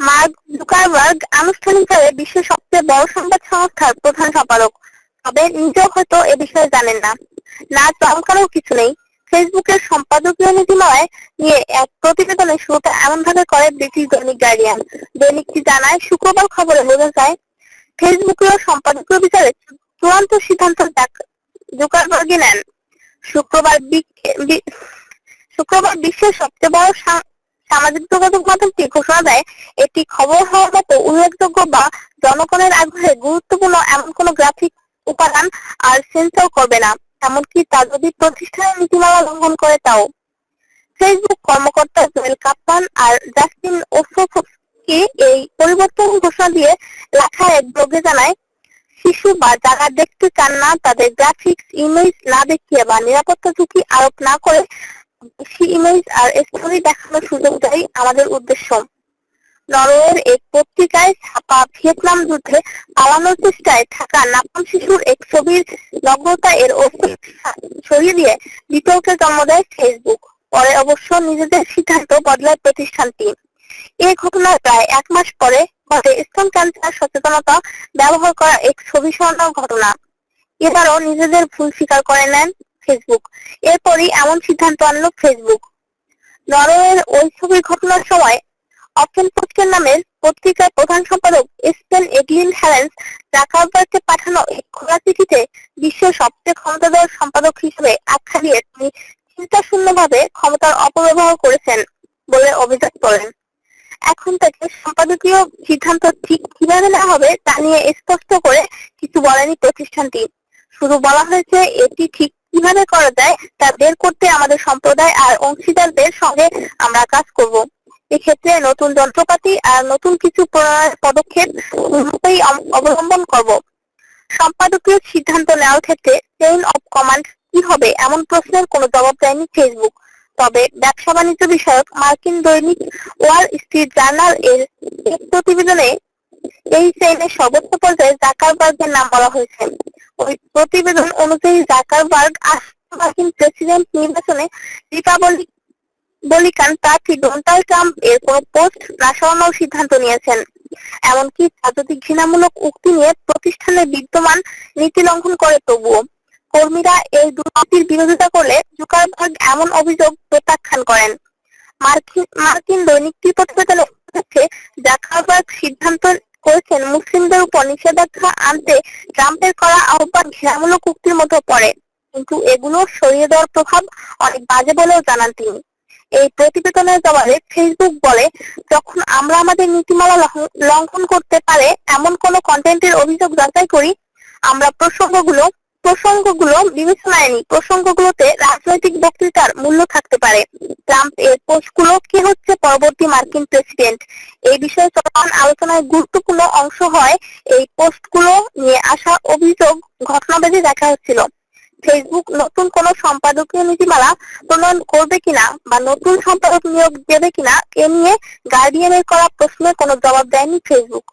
Mark Zuckerberg আনুষ্ঠানিকভাবে বিশ্বের সবচেয়ে বড় সংবাদ সংস্থার প্রধান সম্পাদক। তবে নিজেও হয়তো এ বিষয়ে জানেন না। না চমকানোর কিছু নেই। ফেসবুকের সম্পাদকীয় নীতিমালায় নিয়ে এক প্রতিবেদনের শুরুটা এমন ভাবে করে ব্রিটিশ দৈনিক গার্ডিয়ান। দৈনিকটি জানায়, শুক্রবার খবরে বোঝা যায়, ফেসবুকের সম্পাদকীয় বিচারে চূড়ান্ত সিদ্ধান্ত জুকারবার্গই নেন। শুক্রবার শুক্রবার বিশ্বের সবচেয়ে বড় সামাজিক যোগাযোগ মাধ্যমটি ঘোষণা দেয়, এটি খবর হওয়ার মতো উল্লেখযোগ্য বা জনগণের আগ্রহে গুরুত্বপূর্ণ এমন কোন গ্রাফিক উপাদান আর সেন্সর করবে না, এমনকি তা যদি প্রতিষ্ঠানের নীতিমালা লঙ্ঘন করে তাও। ফেসবুক কর্মকর্তা জোয়েল কাপ্তান আর জাস্টিন ওসোফস্কি এই পরিবর্তন ঘোষণা দিয়ে লেখা এক ব্লগে জানায়, শিশু বা যারা দেখতে চান না তাদের গ্রাফিক্স, ইমেজ না দেখিয়ে বা নিরাপত্তা ঝুঁকি আরোপ না করে বেশি ইমেজ আর স্টোরি দেখানোর সুযোগ দেয় আমাদের উদ্দেশ্য। নরওয়ের এক পত্রিকায় ছাপা ভিয়েতনাম যুদ্ধে পালানোর চেষ্টায় থাকা নাপাম শিশুর এক ছবির নগ্নতা এর ছড়িয়ে দিয়ে বিতর্কের জন্ম দেয় ফেসবুক পরে অবশ্য নিজেদের সিদ্ধান্ত বদলায় প্রতিষ্ঠানটি এ ঘটনার প্রায় এক মাস পরে ঘটে স্তন ক্যান্সার সচেতনতা ব্যবহার করা এক ছবি সরানোর ঘটনা। এবারও নিজেদের ভুল স্বীকার করে নেন ফেসবুক এরপরই এমন সিদ্ধান্ত আনলো ফেসবুক নরওয়ের ওই ছবির ঘটনার সময় অপেন পোস্টের নামের পত্রিকার প্রধান সম্পাদক স্পেন এগলিন হ্যালেন্স জাকারবার্গকে পাঠানো এক খোলা চিঠিতে বিশ্বের সবচেয়ে ক্ষমতাধর সম্পাদক হিসেবে আখ্যা দিয়ে তিনি চিন্তা শূন্যভাবে ক্ষমতার অপব্যবহার করেছেন বলে অভিযোগ করেন। এখন থেকে সম্পাদকীয় সিদ্ধান্ত ঠিক কীভাবে নেওয়া হবে তা নিয়ে স্পষ্ট করে কিছু বলেনি প্রতিষ্ঠানটি। শুধু বলা হয়েছে, এটি ঠিক কীভাবে করা যায় তা বের করতে আমাদের সম্প্রদায় আর অংশীদারদের সঙ্গে আমরা কাজ করব। এক্ষেত্রে নতুন যন্ত্রপাতি আর নতুন কিছু পদক্ষেপ অম- অবলম্বন করব। সম্পাদকীয় সিদ্ধান্ত নেওয়ার ক্ষেত্রে চেইন অফ কমান্ড কি হবে এমন প্রশ্নের কোনো জবাব দেয়নি ফেসবুক তবে ব্যবসা বাণিজ্য বিষয়ক মার্কিন দৈনিক ওয়াল স্ট্রিট জার্নাল এর প্রতিবেদনে এই চেইনের সর্বোচ্চ পর্যায়ে জাকারবার্গের নাম বলা হয়েছে। ওই প্রতিবেদন অনুযায়ী জাকারবার্গ মার্কিন প্রেসিডেন্ট নির্বাচনে রিপাবলিক বলিকান প্রার্থী ডোনাল্ড ট্রাম্প এর কোন পোস্ট না সরানোর সিদ্ধান্ত নিয়েছেন। এমনকি তা যদি ঘৃণামূলক উক্তি নিয়ে প্রতিষ্ঠানের বিদ্যমান নীতি লঙ্ঘন করে তবুও। কর্মীরা এই দুর্নীতির বিরোধিতা করলে জুকারবার্গ এমন অভিযোগ প্রত্যাখ্যান করেন। মার্কিন মার্কিন দৈনিকটি প্রতিবেদনে জাকারবার্গ সিদ্ধান্ত মুসলিমদের উপর নিষেধাজ্ঞা আনতে ট্রাম্পের করা আহ্বান ঘৃণামূলক উক্তির মতো পড়ে। কিন্তু এগুলো সরিয়ে দেওয়ার প্রভাব অনেক বাজে বলেও জানান তিনি। এই প্রতিবেদনের জবাবে ফেসবুক বলে, যখন আমরা আমাদের নীতিমালা লঙ্ঘ- লঙ্ঘন করতে পারে এমন কোন কন্টেন্টের অভিযোগ যাচাই করি, আমরা প্রসঙ্গগুলো প্রসঙ্গগুলো বিবেচনায় নিই প্রসঙ্গগুলোতে রাজনৈতিক বক্তৃতার মূল্য থাকতে পারে। ট্রাম্প এর পোস্টগুলো কি হচ্ছে পরবর্তী মার্কিন প্রেসিডেন্ট? এই বিষয়ে চলমান আলোচনায় গুরুত্বপূর্ণ অংশ হয় এই পোস্টগুলো নিয়ে আসা অভিযোগ ঘটনাবাদী দেখা হচ্ছিল। ফেসবুক নতুন কোন সম্পাদকীয় নীতিমালা প্রণয়ন করবে কিনা বা নতুন সম্পাদক নিয়োগ দেবে কিনা, এ নিয়ে গার্ডিয়ানের করা প্রশ্নের কোনো জবাব দেয়নি ফেসবুক